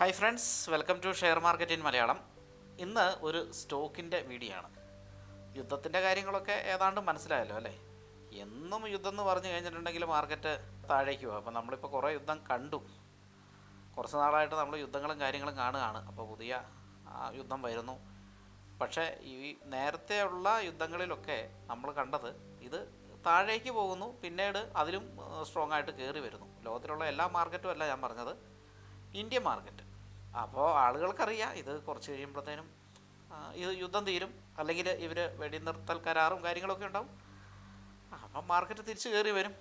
Hi friends welcome to share market in Malayalam ഇന്ന് ഒരു സ്റ്റോക്കിന്റെ video ആണ് യുദ്ധത്തിന്റെ കാര്യങ്ങളൊക്കെ ഏതാണ്ട് മനസ്സിലായല്ലോ അല്ലേ? എന്നും യുദ്ധം എന്ന് പറഞ്ഞു കഴിഞ്ഞിട്ടുണ്ടെങ്കിൽ മാർക്കറ്റ് താഴേക്ക് പോകും അപ്പോൾ നമ്മളിപ്പോൾ കുറേ യുദ്ധം കണ്ടു. കുറച്ച് നാളായിട്ട് നമ്മൾ യുദ്ധങ്ങളും കാര്യങ്ങളും കാണുകയാണ്. അപ്പോൾ പുതിയ യുദ്ധം വരുന്നു. പക്ഷേ ഈ നേരത്തെയുള്ള യുദ്ധങ്ങളിലൊക്കെ നമ്മൾ കണ്ടത് ഇത് താഴേക്ക് പോകുന്നു. പിന്നീട് അതിലും സ്ട്രോങ് ആയിട്ട് കയറി വരുന്നു. ലോകത്തിലുള്ള എല്ലാ മാർക്കറ്റും അല്ല ഞാൻ പറഞ്ഞത്. ഇന്ത്യൻ മാർക്കറ്റ് അപ്പോൾ ആളുകൾക്കറിയാം. ഇത് കുറച്ച് കഴിയുമ്പോഴത്തേനും ഇത് യുദ്ധം തീരും. അല്ലെങ്കിൽ ഇവർ വെടിനിർത്തൽ കരാറും കാര്യങ്ങളൊക്കെ ഉണ്ടാവും. അപ്പം മാർക്കറ്റ് തിരിച്ച് കയറി വരും.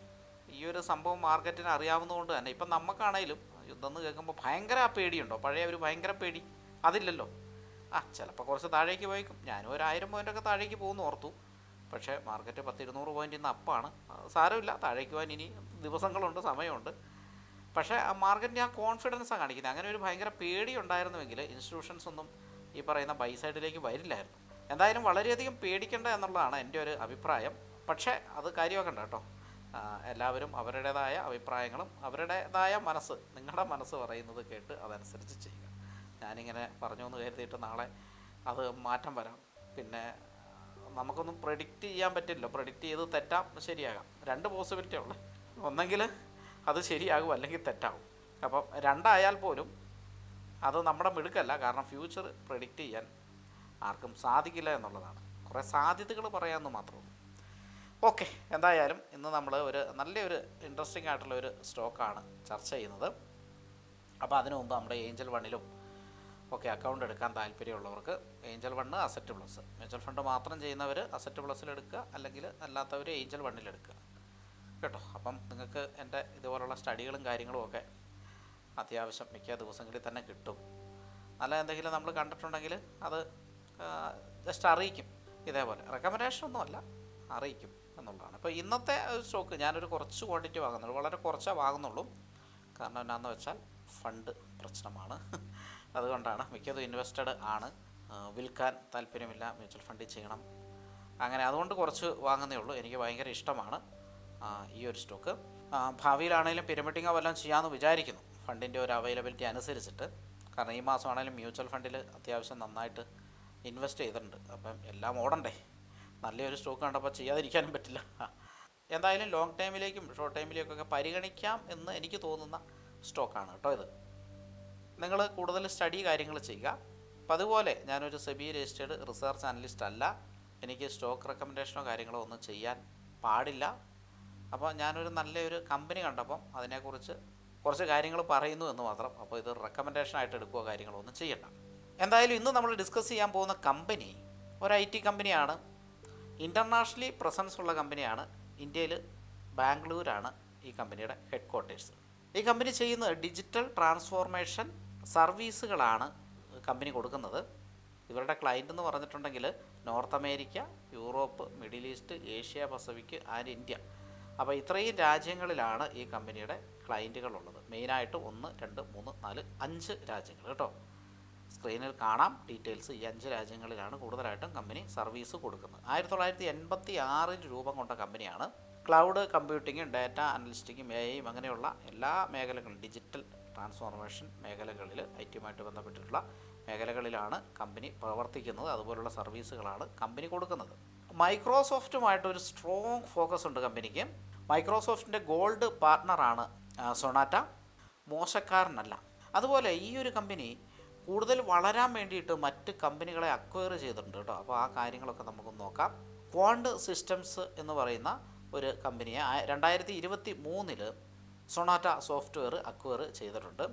ഈ ഒരു സംഭവം മാർക്കറ്റിന് അറിയാവുന്നതുകൊണ്ട് തന്നെ. ഇപ്പം നമുക്കാണേലും യുദ്ധം എന്ന് കേൾക്കുമ്പോൾ ഭയങ്കര പേടിയുണ്ടോ? പഴയ ഒരു ഭയങ്കര പേടി. അതില്ലല്ലോ. ആ ചിലപ്പോൾ കുറച്ച് താഴേക്ക് പോയിക്കും. ഞാനും ഒരു ആയിരം പോയിന്റൊക്കെ താഴേക്ക് പോകുന്നു ഓർത്തു. പക്ഷേ മാർക്കറ്റ് പത്തിരുന്നൂറ് പോയിന്റ് ഇന്ന് അപ്പാണ്. സാരമില്ല. താഴേക്ക് പോകാൻ ഇനി ദിവസങ്ങളുണ്ട് സമയമുണ്ട്. പക്ഷേ ആ മാർക്കറ്റിന്റെ ആ കോൺഫിഡൻസാണ് കാണിക്കുന്നത്. അങ്ങനെ ഒരു ഭയങ്കര പേടി ഉണ്ടായിരുന്നുവെങ്കിൽ ഇൻസ്റ്റിറ്റ്യൂഷൻസ് ഒന്നും ഈ പറയുന്ന ബൈ സൈഡിലേക്ക് വരില്ലായിരുന്നു. എന്തായാലും വളരെയധികം പേടിക്കേണ്ട എന്നുള്ളതാണ് എന്റെ ഒരു അഭിപ്രായം. പക്ഷേ അത് കാര്യമാക്കണ്ട കേട്ടോ. എല്ലാവരും അവരുടേതായ അഭിപ്രായങ്ങളും അവരുടേതായ മനസ്സ് നിങ്ങളുടെ മനസ്സ് പറയുന്നത് കേട്ട് അതനുസരിച്ച് ചെയ്യുക. ഞാനിങ്ങനെ പറഞ്ഞു എന്ന് കരുതിയിട്ട് നാളെ അത് മാറ്റം വരാം. പിന്നെ നമുക്കൊന്നും പ്രഡിക്റ്റ് ചെയ്യാൻ പറ്റില്ല പ്രഡിക്റ്റ് ചെയ്ത് തെറ്റാം ശരിയാകാം. രണ്ട് പോസിബിലിറ്റി ഉള്ളു. ഒന്നെങ്കിൽ അത് ശരിയാകും അല്ലെങ്കിൽ തെറ്റാകും. അപ്പം രണ്ടായാൽ പോലും അത് നമ്മുടെ മിടുക്കല്ല. കാരണം ഫ്യൂച്ചർ പ്രഡിക്റ്റ് ചെയ്യാൻ ആർക്കും സാധിക്കില്ല എന്നുള്ളതാണ്. കുറേ സാധ്യതകൾ പറയാമെന്ന് മാത്രമേ ഉള്ളൂ. ഓക്കെ എന്തായാലും ഇന്ന് നമ്മൾ ഒരു നല്ലൊരു ഇൻട്രസ്റ്റിംഗ് ആയിട്ടുള്ള ഒരു സ്റ്റോക്കാണ് ചർച്ച ചെയ്യുന്നത്. അപ്പോൾ അതിനു മുമ്പ് നമ്മുടെ ഏഞ്ചൽ വണ്ണിലും ഒക്കെ അക്കൗണ്ട് എടുക്കാൻ താല്പര്യമുള്ളവർക്ക് Angel One Asset Plus mutual fund മാത്രം ചെയ്യുന്നവർ അസറ്റ് പ്ലസ്സിൽ എടുക്കുക. അല്ലെങ്കിൽ അല്ലാത്തവർ ഏഞ്ചൽ വണ്ണിൽ എടുക്കുക. കേട്ടോ. അപ്പം നിങ്ങൾക്ക് എന്റെ ഇതുപോലുള്ള സ്റ്റഡികളും കാര്യങ്ങളും ഒക്കെ അത്യാവശ്യം മിക്ക ദിവസങ്ങളിൽ തന്നെ കിട്ടും. നല്ല എന്തെങ്കിലും നമ്മൾ കണ്ടിട്ടുണ്ടെങ്കിൽ അത് ജസ്റ്റ് അറിയിക്കും. ഇതേപോലെ. റെക്കമെൻഡേഷൻ ഒന്നുമല്ല അറിയിക്കും എന്നുള്ളതാണ്. ഇപ്പോൾ ഇന്നത്തെ സ്റ്റോക്ക് ഞാനൊരു കുറച്ച് ക്വാണ്ടിറ്റി വാങ്ങുന്നുള്ളൂ. വളരെ കുറച്ചേ വാങ്ങുന്നുള്ളൂ. കാരണം എന്നാന്ന് വെച്ചാൽ ഫണ്ട് പ്രശ്നമാണ്. അതുകൊണ്ടാണ് മിക്കതും ഇൻവെസ്റ്റഡ് ആണ്. വിൽക്കാൻ താല്പര്യമില്ല. മ്യൂച്വൽ ഫണ്ടിൽ ചെയ്യണം. അങ്ങനെ അതുകൊണ്ട് കുറച്ച് വാങ്ങുന്നേ ഉള്ളൂ. എനിക്ക് ഭയങ്കര ഇഷ്ടമാണ്. ഈ ഒരു സ്റ്റോക്ക് ഭാവിയിലാണെങ്കിലും പിരമിഡിങ്ങോ വല്ലതും ചെയ്യാമെന്ന് വിചാരിക്കുന്നു. ഫണ്ടിന്റെ ഒരു അവൈലബിലിറ്റി അനുസരിച്ചിട്ട്. കാരണം ഈ മാസമാണെങ്കിലും മ്യൂച്വൽ ഫണ്ടിൽ അത്യാവശ്യം നന്നായിട്ട് ഇൻവെസ്റ്റ് ചെയ്തിട്ടുണ്ട്. അപ്പം എല്ലാം ഓടണ്ടേ? നല്ലൊരു സ്റ്റോക്ക് കണ്ടപ്പോൾ ചെയ്യാതിരിക്കാനും പറ്റില്ല. എന്തായാലും ലോങ് ടൈമിലേക്കും ഷോർട്ട് ടൈമിലേക്കൊക്കെ പരിഗണിക്കാം എന്ന് എനിക്ക് തോന്നുന്ന സ്റ്റോക്കാണ് കേട്ടോ ഇത്. നിങ്ങൾ കൂടുതൽ സ്റ്റഡി കാര്യങ്ങൾ ചെയ്യുക. അപ്പം അതുപോലെ ഞാനൊരു സെബി രജിസ്റ്റേഡ് റിസർച്ച് അനലിസ്റ്റ് അല്ല. എനിക്ക് സ്റ്റോക്ക് റെക്കമെൻഡേഷനോ കാര്യങ്ങളോ ഒന്നും ചെയ്യാൻ പാടില്ല. അപ്പോൾ ഞാനൊരു നല്ലൊരു കമ്പനി കണ്ടപ്പം അതിനെക്കുറിച്ച് കുറച്ച് കാര്യങ്ങൾ പറയുന്നു എന്ന് മാത്രം. അപ്പോൾ ഇത് റെക്കമെൻഡേഷൻ ആയിട്ട് എടുക്കുകയോ കാര്യങ്ങളൊന്നും ചെയ്യണ്ട. എന്തായാലും ഇന്ന് നമ്മൾ ഡിസ്കസ് ചെയ്യാൻ പോകുന്ന കമ്പനി ഒരു ഐ ടി കമ്പനിയാണ് ഇന്റർനാഷണലി പ്രസൻസ് ഉള്ള കമ്പനിയാണ് ഇന്ത്യയിൽ ബാംഗ്ലൂരാണ് ഈ കമ്പനിയുടെ ഹെഡ് ക്വാർട്ടേഴ്സ് ഈ കമ്പനി ചെയ്യുന്ന ഡിജിറ്റൽ ട്രാൻസ്ഫോർമേഷൻ സർവീസുകളാണ് കമ്പനി കൊടുക്കുന്നത്. ഇവരുടെ ക്ലയന്റ് എന്ന് പറഞ്ഞിട്ടുണ്ടെങ്കിൽ North America Europe Middle East Asia Pacific and India. അപ്പോൾ ഇത്രയും രാജ്യങ്ങളിലാണ് ഈ കമ്പനിയുടെ ക്ലയന്റുകളുള്ളത് മെയിനായിട്ട് ഒന്ന് രണ്ട് മൂന്ന് നാല് അഞ്ച് രാജ്യങ്ങൾ കേട്ടോ. സ്ക്രീനിൽ കാണാം ഡീറ്റെയിൽസ്. ഈ അഞ്ച് രാജ്യങ്ങളിലാണ് കൂടുതലായിട്ടും കമ്പനി സർവീസ് കൊടുക്കുന്നത്. ആയിരത്തി തൊള്ളായിരത്തി എൺപത്തി ആറിൽ രൂപം കൊണ്ട കമ്പനിയാണ്. ക്ലൗഡ് കമ്പ്യൂട്ടിങ്ങും ഡാറ്റ അനലിസ്റ്റിക്കും എ ഐയും അങ്ങനെയുള്ള എല്ലാ മേഖലകളും ഡിജിറ്റൽ ട്രാൻസ്ഫോർമേഷൻ മേഖലകളിൽ ഐ ടിയുമായിട്ട് ബന്ധപ്പെട്ടിട്ടുള്ള മേഖലകളിലാണ് കമ്പനി പ്രവർത്തിക്കുന്നത്. അതുപോലുള്ള സർവീസുകളാണ് കമ്പനി കൊടുക്കുന്നത്. മൈക്രോസോഫ്റ്റുമായിട്ട് ഒരു സ്ട്രോങ് ഫോക്കസ് ഉണ്ട് കമ്പനിക്ക്. മൈക്രോസോഫ്റ്റിന്റെ ഗോൾഡ് പാർട്ട്ണറാണ് സൊണാറ്റ. മോശക്കാരനല്ല. അതുപോലെ ഈ ഒരു കമ്പനി കൂടുതൽ വളരാൻ വേണ്ടിയിട്ട് മറ്റ് കമ്പനികളെ അക്വയർ ചെയ്തിട്ടുണ്ട് കേട്ടോ. അപ്പോൾ ആ കാര്യങ്ങളൊക്കെ നമുക്ക് നോക്കാം. ക്വാണ്ട് സിസ്റ്റംസ് എന്ന് പറയുന്ന ഒരു കമ്പനിയെ രണ്ടായിരത്തി ഇരുപത്തി മൂന്നിൽ സൊണാറ്റ സോഫ്റ്റ്വെയർ അക്വയർ ചെയ്തിട്ടുണ്ട്.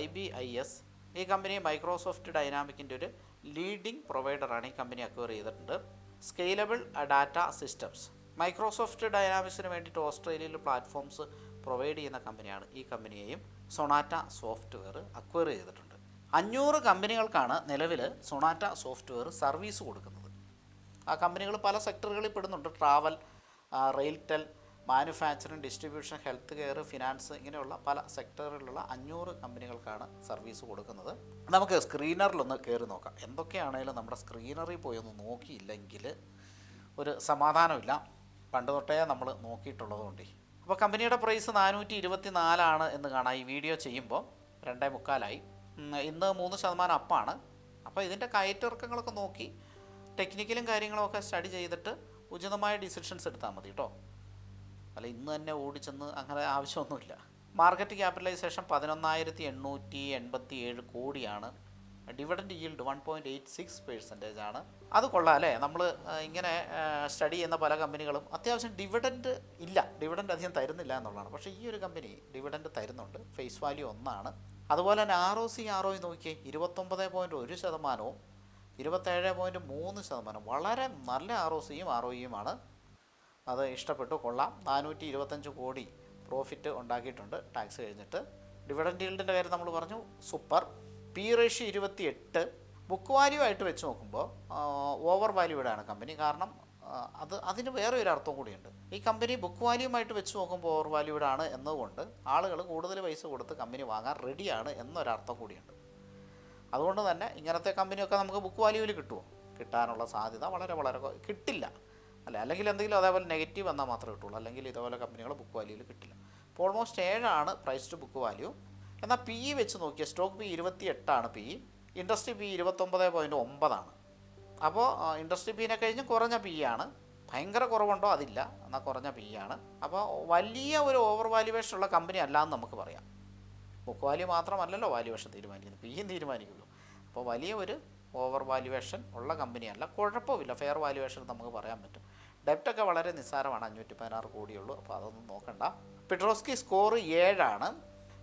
I B I S. ഈ കമ്പനി മൈക്രോസോഫ്റ്റ് ഡൈനാമിക്കിന്റെ ഒരു ലീഡിംഗ് പ്രൊവൈഡറാണ് ഈ കമ്പനി അക്വയർ ചെയ്തിട്ടുണ്ട്. സ്കെയിലബിൾ ഡാറ്റ സിസ്റ്റംസ് മൈക്രോസോഫ്റ്റ് ഡൈനാമിക്സിന് വേണ്ടിയിട്ട് ഓസ്ട്രേലിയയിൽ പ്ലാറ്റ്ഫോംസ് പ്രൊവൈഡ് ചെയ്യുന്ന കമ്പനിയാണ്. ഈ കമ്പനിയെയും സൊണാറ്റ സോഫ്റ്റ്വെയർ അക്വയർ ചെയ്തിട്ടുണ്ട്. അഞ്ഞൂറ് കമ്പനികൾക്കാണ് നിലവിൽ സൊണാറ്റ സോഫ്റ്റ്വെയർ സർവീസ് കൊടുക്കുന്നത്. ആ കമ്പനികൾ പല സെക്ടറുകളിൽ പെടുന്നുണ്ട്. Travel retail manufacturing distribution health care finance ഇങ്ങനെയുള്ള പല സെക്ടറുകളിലുള്ള അഞ്ഞൂറ് കമ്പനികൾക്കാണ് സർവീസ് കൊടുക്കുന്നത്. നമുക്ക് സ്ക്രീനറിലൊന്ന് കയറി നോക്കാം. എന്തൊക്കെയാണെങ്കിലും നമ്മുടെ സ്ക്രീനറിൽ പോയി ഒന്ന് നോക്കിയില്ലെങ്കിൽ ഒരു സമാധാനമില്ല. പണ്ട് തൊട്ടേ നമ്മൾ നോക്കിയിട്ടുള്ളതുകൊണ്ടേ അപ്പോൾ കമ്പനിയുടെ പ്രൈസ് നാനൂറ്റി ഇരുപത്തി നാലാണ് എന്ന് കാണാം. ഈ വീഡിയോ ചെയ്യുമ്പോൾ രണ്ടേ മുക്കാലായി. ഇന്ന് മൂന്ന് ശതമാനം അപ്പാണ്. അപ്പോൾ ഇതിന്റെ കയറ്റിറക്കങ്ങളൊക്കെ നോക്കി ടെക്നിക്കലും കാര്യങ്ങളൊക്കെ സ്റ്റഡി ചെയ്തിട്ട് ഉചിതമായ ഡിസിഷൻസ് എടുത്താൽ മതി കേട്ടോ. അല്ല ഇന്ന് തന്നെ ഓടിച്ചെന്ന് അങ്ങനെ ആവശ്യമൊന്നുമില്ല. മാർക്കറ്റ് ക്യാപിറ്റലൈസേഷൻ പതിനൊന്നായിരത്തി എണ്ണൂറ്റി എൺപത്തി ഏഴ് കോടിയാണ്. Dividend yield one point eight six percentage ആണ്. അത് കൊള്ളാം അല്ലേ? നമ്മൾ ഇങ്ങനെ സ്റ്റഡി ചെയ്യുന്ന പല കമ്പനികളും അത്യാവശ്യം ഡിവിഡന്റ് ഇല്ല. ഡിവിഡന്റ് അധികം തരുന്നില്ല എന്നുള്ളതാണ്. പക്ഷേ ഈ ഒരു കമ്പനി ഡിവിഡന്റ് തരുന്നുണ്ട്. ഫേസ് വാല്യൂ ഒന്നാണ്. അതുപോലെ തന്നെ R O C R O നോക്കിയേ ഇരുപത്തൊമ്പത് പോയിന്റ് ഒരു ശതമാനവും ഇരുപത്തേഴ് പോയിന്റ് മൂന്ന് ശതമാനം വളരെ നല്ല ആർ ഒ സിയും ആർ ഒ ഇയുമാണ് അത് ഇഷ്ടപ്പെട്ടു കൊള്ളാം. നാനൂറ്റി ഇരുപത്തഞ്ച് കോടി പ്രോഫിറ്റ് ഉണ്ടാക്കിയിട്ടുണ്ട് ടാക്സ് കഴിഞ്ഞിട്ട്. ഡിവിഡൻഡ് ഈൽഡിന്റെ കാര്യം നമ്മൾ പറഞ്ഞു. സൂപ്പർ പി റേഷ്യോ ഇരുപത്തി എട്ട് ബുക്ക് വാല്യൂ ആയിട്ട് വെച്ച് നോക്കുമ്പോൾ ഓവർ വാല്യൂഡ് ആണ് കമ്പനി. കാരണം അത് അതിന് വേറെ ഒരു അർത്ഥം കൂടിയുണ്ട്. ഈ കമ്പനി ബുക്ക് വാല്യൂമായിട്ട് വെച്ച് നോക്കുമ്പോൾ ഓവർ വാല്യൂഡ് ആണ് എന്നതുകൊണ്ട് ആളുകൾ കൂടുതൽ പൈസ കൊടുത്ത് കമ്പനി വാങ്ങാൻ റെഡിയാണ് എന്നൊരർത്ഥം കൂടിയുണ്ട്. അതുകൊണ്ട് തന്നെ ഇങ്ങനത്തെ കമ്പനിയൊക്കെ നമുക്ക് ബുക്ക് വാല്യൂവിൽ കിട്ടുമോ കിട്ടാനുള്ള സാധ്യത വളരെ വളരെ കിട്ടില്ല. അല്ല അല്ലെങ്കിൽ എന്തെങ്കിലും അതേപോലെ നെഗറ്റീവ് വന്നാൽ മാത്രമേ കിട്ടുള്ളൂ. അല്ലെങ്കിൽ ഇതേപോലെ കമ്പനികൾ ബുക്ക് വാല്യൂവിൽ കിട്ടില്ല. അപ്പോൾ ഓൾമോസ്റ്റ് ഏഴാണ് പ്രൈസ് ടു ബുക്ക് വാല്യൂ. എന്നാൽ പി ഇ വെച്ച് നോക്കിയാൽ സ്റ്റോക്ക് പി ഇരുപത്തി എട്ടാണ് പി ഇ ഇൻഡസ്ട്രി പി ഇരുപത്തൊമ്പത് പോയിന്റ് ഒമ്പതാണ്. അപ്പോൾ ഇൻഡസ്ട്രി പീനെ കഴിഞ്ഞ് കുറഞ്ഞ പി ആണ്. ഭയങ്കര കുറവുണ്ടോ? അതില്ല. എന്നാൽ കുറഞ്ഞ പി ആണ്. അപ്പോൾ വലിയ ഒരു ഓവർ വാല്യുവേഷൻ ഉള്ള കമ്പനി അല്ല എന്ന് നമുക്ക് പറയാം. ബുക്ക് വാല്യൂ മാത്രമല്ലല്ലോ വാല്യുവേഷൻ തീരുമാനിക്കുന്നത്. പിയും തീരുമാനിക്കുള്ളൂ. അപ്പോൾ വലിയ ഒരു ഓവർ വാല്യുവേഷൻ ഉള്ള കമ്പനിയല്ല കുഴപ്പമില്ല. ഫെയർ വാല്യുവേഷൻ നമുക്ക് പറയാൻ പറ്റും. ഡെപ്റ്റൊക്കെ വളരെ നിസ്സാരമാണ്. അഞ്ഞൂറ്റി പതിനാറ് കോടിയുള്ളൂ. അപ്പോൾ അതൊന്നും നോക്കണ്ട. പിട്രോസ്കി സ്കോർ ഏഴാണ്.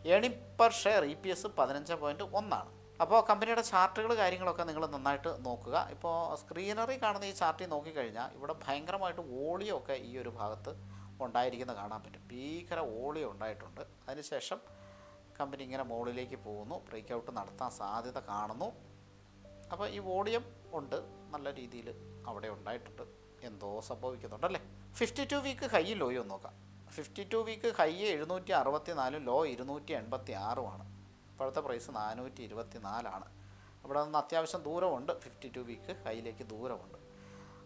Earning per share E P S പതിനഞ്ച് പോയിന്റ് ഒന്നാണ്. അപ്പോൾ കമ്പനിയുടെ ചാർട്ടുകൾ കാര്യങ്ങളൊക്കെ നിങ്ങൾ നന്നായിട്ട് നോക്കുക. ഇപ്പോൾ സ്ക്രീനറി കാണുന്ന ഈ ചാർട്ടിൽ നോക്കിക്കഴിഞ്ഞാൽ ഇവിടെ ഭയങ്കരമായിട്ട് ഓളിയൊക്കെ ഈ ഒരു ഭാഗത്ത് ഉണ്ടായിരിക്കുന്നത് കാണാൻ പറ്റും. ഭീകര ഓളിയോ ഉണ്ടായിട്ടുണ്ട്. അതിനുശേഷം കമ്പനി ഇങ്ങനെ മുകളിലേക്ക് പോകുന്നു. ബ്രേക്ക് ഔട്ട് നടത്താൻ സാധ്യത കാണുന്നു. അപ്പോൾ ഈ വോളിയം ഉണ്ട്. നല്ല രീതിയിൽ അവിടെ ഉണ്ടായിട്ടുണ്ട്. എന്തോ സംഭവിക്കുന്നുണ്ടല്ലേ? ഫിഫ്റ്റി ടു വീക്ക് ഹൈ ലോയും നോക്കാം. ഫിഫ്റ്റി ടു വീക്ക് ഹൈ എഴുന്നൂറ്റി അറുപത്തി നാലും ലോ ഇരുന്നൂറ്റി എൺപത്തി ആറുമാണ് ഇപ്പോഴത്തെ പ്രൈസ് നാനൂറ്റി ഇരുപത്തി നാലാണ് ഇവിടെ നിന്ന് അത്യാവശ്യം ദൂരമുണ്ട്. ഫിഫ്റ്റി ടു വീക്ക് ഹൈയിലേക്ക് ദൂരമുണ്ട്.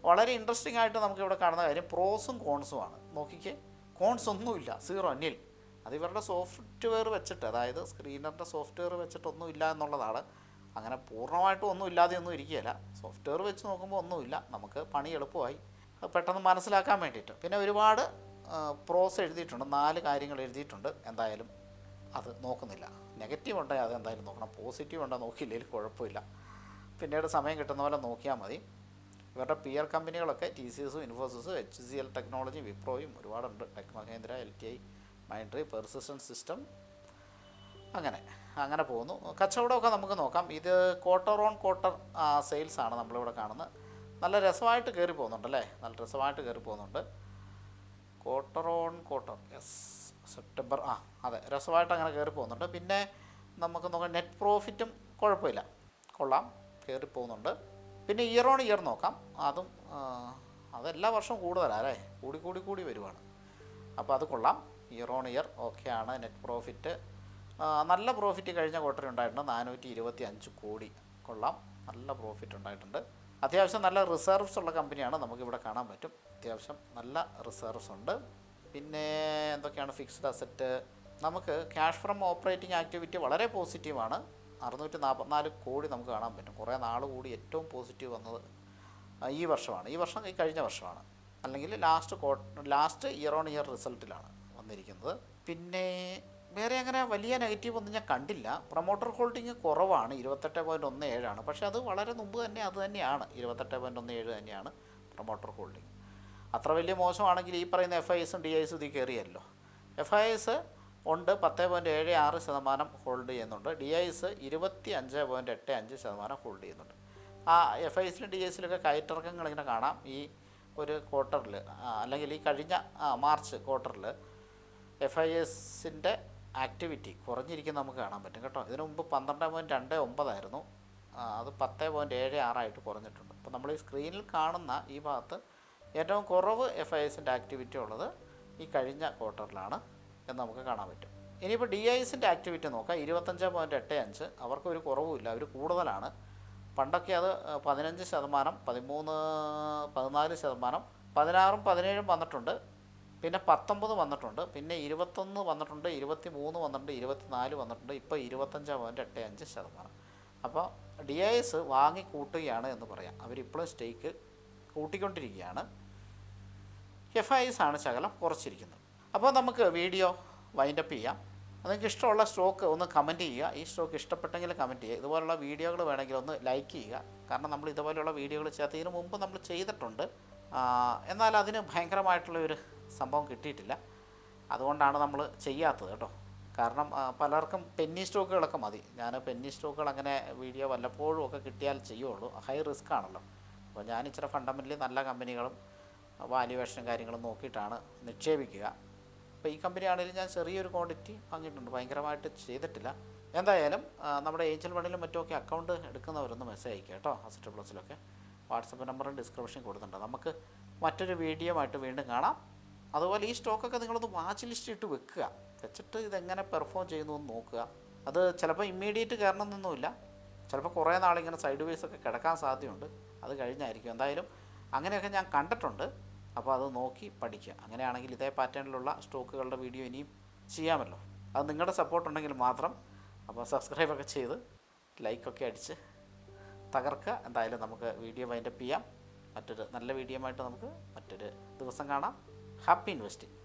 വളരെ ഇൻട്രസ്റ്റിംഗ് ആയിട്ട് നമുക്ക് ഇവിടെ കാണുന്ന കാര്യം പ്രോസും കോൺസുമാണ് നോക്കിക്കേ കോൺസ് ഒന്നുമില്ല. സീറോ അന്യൽ അത് ഇവരുടെ സോഫ്റ്റ്വെയർ വെച്ചിട്ട് അതായത് സ്ക്രീനറിന്റെ സോഫ്റ്റ്വെയർ വെച്ചിട്ടൊന്നും ഇല്ല എന്നുള്ളതാണ്. അങ്ങനെ പൂർണമായിട്ടും ഒന്നും ഇല്ലാതെ ഒന്നും ഇരിക്കുകയില്ല. സോഫ്റ്റ്വെയർ വെച്ച് നോക്കുമ്പോൾ ഒന്നുമില്ല. നമുക്ക് പണി എളുപ്പമായി. പെട്ടെന്ന് മനസ്സിലാക്കാൻ വേണ്ടിയിട്ട്. പിന്നെ ഒരുപാട് പ്രോസ് എഴുതിയിട്ടുണ്ട്. നാല് കാര്യങ്ങൾ എഴുതിയിട്ടുണ്ട്. എന്തായാലും അത് നോക്കുന്നില്ല. നെഗറ്റീവ് ഉണ്ടെങ്കിൽ അത് എന്തായാലും നോക്കണം. പോസിറ്റീവ് ഉണ്ടോ നോക്കിയില്ലെങ്കിൽ കുഴപ്പമില്ല. പിന്നീട് സമയം കിട്ടുന്ന പോലെ നോക്കിയാൽ മതി. ഇവരുടെ പിയർ കമ്പനികളൊക്കെ ടി സി എസും ഇൻഫോസിസും എച്ച് സി എൽ ടെക്നോളജി വിപ്രോയും ഒരുപാടുണ്ട്. Tech Mahindra L T I Mindtree persistence system അങ്ങനെ അങ്ങനെ പോകുന്നു. കച്ചവടമൊക്കെ നമുക്ക് നോക്കാം. ഇത് ക്വാർട്ടർ ഓൺ ക്വാർട്ടർ സെയിൽസാണ് നമ്മളിവിടെ കാണുന്നത്. നല്ല രസമായിട്ട് കയറി പോകുന്നുണ്ട് അല്ലേ? നല്ല രസമായിട്ട് കയറി പോകുന്നുണ്ട് quarter on quarter yes September ആ അതെ രസമായിട്ട് അങ്ങനെ കയറി പോകുന്നുണ്ട്. പിന്നെ നമുക്ക് നോക്കാം നെറ്റ് പ്രോഫിറ്റും കുഴപ്പമില്ല. കൊള്ളാം കയറി പോകുന്നുണ്ട്. പിന്നെ ഇയർ ഓൺ ഇയർ നോക്കാം. അതും അതെല്ലാ വർഷവും കൂടുതലാണ് അല്ലേ കൂടി കൂടി കൂടി വരുവാണ്. അപ്പോൾ അത് കൊള്ളാം. ഇയർ ഓൺ ഇയർ ഓക്കെയാണ് നെറ്റ് പ്രോഫിറ്റ് നല്ല പ്രോഫിറ്റ് കഴിഞ്ഞ ക്വാർട്ടർ ഉണ്ടായിട്ടുണ്ട്. നാനൂറ്റി ഇരുപത്തി അഞ്ച് കോടി. കൊള്ളാം. നല്ല പ്രോഫിറ്റ് ഉണ്ടായിട്ടുണ്ട്. അത്യാവശ്യം നല്ല റിസർവ്സ് ഉള്ള കമ്പനിയാണ് നമുക്കിവിടെ കാണാൻ പറ്റും. അത്യാവശ്യം നല്ല റിസർവ്സ് ഉണ്ട്. പിന്നെ എന്തൊക്കെയാണ് ഫിക്സ്ഡ് അസറ്റ് നമുക്ക് ക്യാഷ് ഫ്രം ഓപ്പറേറ്റിംഗ് ആക്ടിവിറ്റി വളരെ പോസിറ്റീവാണ് അറുന്നൂറ്റി നാൽപ്പത്തിനാല് കോടി നമുക്ക് കാണാൻ പറ്റും. കുറേ നാൾ കൂടി ഏറ്റവും പോസിറ്റീവ് വന്നത് ഈ വർഷമാണ്. ഈ വർഷം ഈ കഴിഞ്ഞ വർഷമാണ്. അല്ലെങ്കിൽ ലാസ്റ്റ് കോ ലാസ്റ്റ് ഇയർ ഓൺ ഇയർ റിസൾട്ടിലാണ് വന്നിരിക്കുന്നത്. പിന്നെ വേറെ അങ്ങനെ വലിയ നെഗറ്റീവ് ഒന്നും ഞാൻ കണ്ടില്ല. പ്രൊമോട്ടർ ഹോൾഡിംഗ് കുറവാണ്. ഇരുപത്തെട്ട് പോയിന്റ് ഒന്ന് ഏഴാണ് പക്ഷേ അത് വളരെ മുമ്പ് തന്നെ അത് തന്നെയാണ്. ഇരുപത്തെട്ട് പോയിന്റ് ഒന്ന് ഏഴ് തന്നെയാണ് പ്രൊമോട്ടർ ഹോൾഡിംഗ് അത്ര വലിയ മോശമാണെങ്കിൽ ഈ പറയുന്ന എഫ് ഐ എസും ഡി ഐ എസും ഇതിൽ കയറിയല്ലോ. എഫ് ഐ എസ് ഉണ്ട് പത്ത് പോയിന്റ് ഏഴ് ആറ് ശതമാനം ഹോൾഡ് ചെയ്യുന്നുണ്ട്. ഡി ഐ എസ് ഇരുപത്തി അഞ്ച് പോയിന്റ് എട്ട് അഞ്ച് ശതമാനം ഹോൾഡ് ചെയ്യുന്നുണ്ട്. ആ എഫ് ഐ എസിലും ഡി എസിലൊക്കെ കയറ്റിറക്കങ്ങൾ ഇങ്ങനെ കാണാം. ഈ ഒരു ക്വാർട്ടറിൽ അല്ലെങ്കിൽ ഈ കഴിഞ്ഞ മാർച്ച് ക്വാർട്ടറിൽ എഫ് ഐ എസിന്റെ ആക്ടിവിറ്റി കുറഞ്ഞിരിക്കുന്ന നമുക്ക് കാണാൻ പറ്റും കേട്ടോ. ഇതിനു മുമ്പ് പന്ത്രണ്ട് പോയിന്റ് രണ്ട് ഒമ്പതായിരുന്നു അത് പത്ത് പോയിന്റ് ഏഴ് ആറായിട്ട് കുറഞ്ഞിട്ടുണ്ട്. അപ്പോൾ നമ്മൾ ഈ സ്ക്രീനിൽ കാണുന്ന ഈ ഭാഗത്ത് ഏറ്റവും കുറവ് എഫ് ഐ എസിന്റെ ആക്ടിവിറ്റി ഉള്ളത് ഈ കഴിഞ്ഞ ക്വാർട്ടറിലാണ് എന്ന് നമുക്ക് കാണാൻ പറ്റും. ഇനിയിപ്പോൾ ഡി ഐ എസിന്റെ ആക്ടിവിറ്റി നോക്കാം. ഇരുപത്തഞ്ച് പോയിന്റ് എട്ട് അഞ്ച്. അവർക്ക് ഒരു കുറവുമില്ല അവർ കൂടുതലാണ്. പണ്ടൊക്കെ അത് പതിനഞ്ച് ശതമാനം പതിമൂന്ന് പതിനാല് ശതമാനം പതിനാറും പതിനേഴും വന്നിട്ടുണ്ട്. പിന്നെ പത്തൊമ്പത് വന്നിട്ടുണ്ട്. പിന്നെ ഇരുപത്തൊന്ന് വന്നിട്ടുണ്ട് ഇരുപത്തി മൂന്ന് വന്നിട്ടുണ്ട് ഇരുപത്തിനാല് വന്നിട്ടുണ്ട്. ഇപ്പോൾ ഇരുപത്തഞ്ച് പോയിന്റ് എട്ട് അഞ്ച് ശതമാനം. അപ്പോൾ ഡി ഐ എസ് വാങ്ങി കൂട്ടുകയാണ് എന്ന് പറയാം. അവരിപ്പോഴും സ്റ്റേക്ക് കൂട്ടിക്കൊണ്ടിരിക്കുകയാണ്. എഫ് ഐ എസ് ആണ് ശകലം കുറച്ചിരിക്കുന്നത്. അപ്പോൾ നമുക്ക് വീഡിയോ വൈൻഡപ്പ് ചെയ്യാം. നിങ്ങൾക്ക് ഇഷ്ടമുള്ള സ്റ്റോക്ക് ഒന്ന് കമന്റ് ചെയ്യുക. ഈ സ്റ്റോക്ക് ഇഷ്ടപ്പെട്ടെങ്കിൽ കമന്റ് ചെയ്യുക. ഇതുപോലുള്ള വീഡിയോകൾ വേണമെങ്കിൽ ഒന്ന് ലൈക്ക് ചെയ്യുക. കാരണം നമ്മൾ ഇതുപോലെയുള്ള വീഡിയോകൾ ചെയ്യാത്ത ഇതിനു മുമ്പ് നമ്മൾ ചെയ്തിട്ടുണ്ട്. എന്നാൽ അതിന് ഭയങ്കരമായിട്ടുള്ള ഒരു സംഭവം കിട്ടിയിട്ടില്ല. അതുകൊണ്ടാണ് നമ്മൾ ചെയ്യാത്തത് കേട്ടോ. കാരണം പലർക്കും പെന്നി സ്റ്റോക്കുകളൊക്കെ മതി. ഞാൻ പെന്നി സ്റ്റോക്കുകൾ അങ്ങനെ വീഡിയോ വല്ലപ്പോഴും ഒക്കെ കിട്ടിയാൽ ചെയ്യുള്ളൂ. ഹൈ റിസ്ക് ആണല്ലോ. അപ്പോൾ ഞാൻ ഇച്ചിരി ഫണ്ടമെന്റലി നല്ല കമ്പനികളും വാല്യുവേഷൻ കാര്യങ്ങളും നോക്കിയിട്ടാണ് നിക്ഷേപിക്കുക. അപ്പോൾ ഈ കമ്പനി ആണെങ്കിലും ഞാൻ ചെറിയൊരു ക്വാണ്ടിറ്റി വാങ്ങിയിട്ടുണ്ട്. ഭയങ്കരമായിട്ട് ചെയ്തിട്ടില്ല. എന്തായാലും നമ്മുടെ ഏഞ്ചൽ വണിലും മറ്റുമൊക്കെ അക്കൗണ്ട് എടുക്കുന്നവരൊന്ന് മെസ്സേജ് അയക്കുക കേട്ടോ അസിറ്റ് പ്ലസിലൊക്കെ വാട്സപ്പ് നമ്പർ ഡിസ്ക്രിപ്ഷൻ കൊടുത്തിട്ടുണ്ട്. നമുക്ക് മറ്റൊരു വീഡിയോ ആയിട്ട് വീണ്ടും കാണാം. അതുപോലെ ഈ സ്റ്റോക്കൊക്കെ നിങ്ങളൊന്ന് വാച്ച് ലിസ്റ്റ് ഇട്ട് വെക്കുക. വെച്ചിട്ട് ഇതെങ്ങനെ പെർഫോം ചെയ്യുന്നു എന്ന് നോക്കുക. അത് ചിലപ്പോൾ ഇമ്മീഡിയറ്റ് കയറണമെന്നൊന്നുമില്ല ചിലപ്പോൾ കുറേ നാളിങ്ങനെ സൈഡ് വേസ് ഒക്കെ കിടക്കാൻ സാധ്യതയുണ്ട്. അത് കഴിഞ്ഞായിരിക്കും. എന്തായാലും അങ്ങനെയൊക്കെ ഞാൻ കണ്ടിട്ടുണ്ട്. അപ്പോൾ അത് നോക്കി പഠിക്കുക. അങ്ങനെയാണെങ്കിൽ ഇതേ പാറ്റേണിലുള്ള സ്റ്റോക്കുകളുടെ വീഡിയോ ഇനിയും ചെയ്യാമല്ലോ. അത് നിങ്ങളുടെ സപ്പോർട്ട് ഉണ്ടെങ്കിൽ മാത്രം അപ്പോൾ സബ്സ്ക്രൈബൊക്കെ ചെയ്ത് ലൈക്കൊക്കെ അടിച്ച് തകർക്കുക. എന്തായാലും നമുക്ക് വീഡിയോ വൈൻഡപ്പ് ചെയ്യാം. മറ്റൊരു നല്ല വീഡിയോ ആയിട്ട് നമുക്ക് മറ്റൊരു ദിവസം കാണാം. Happy investing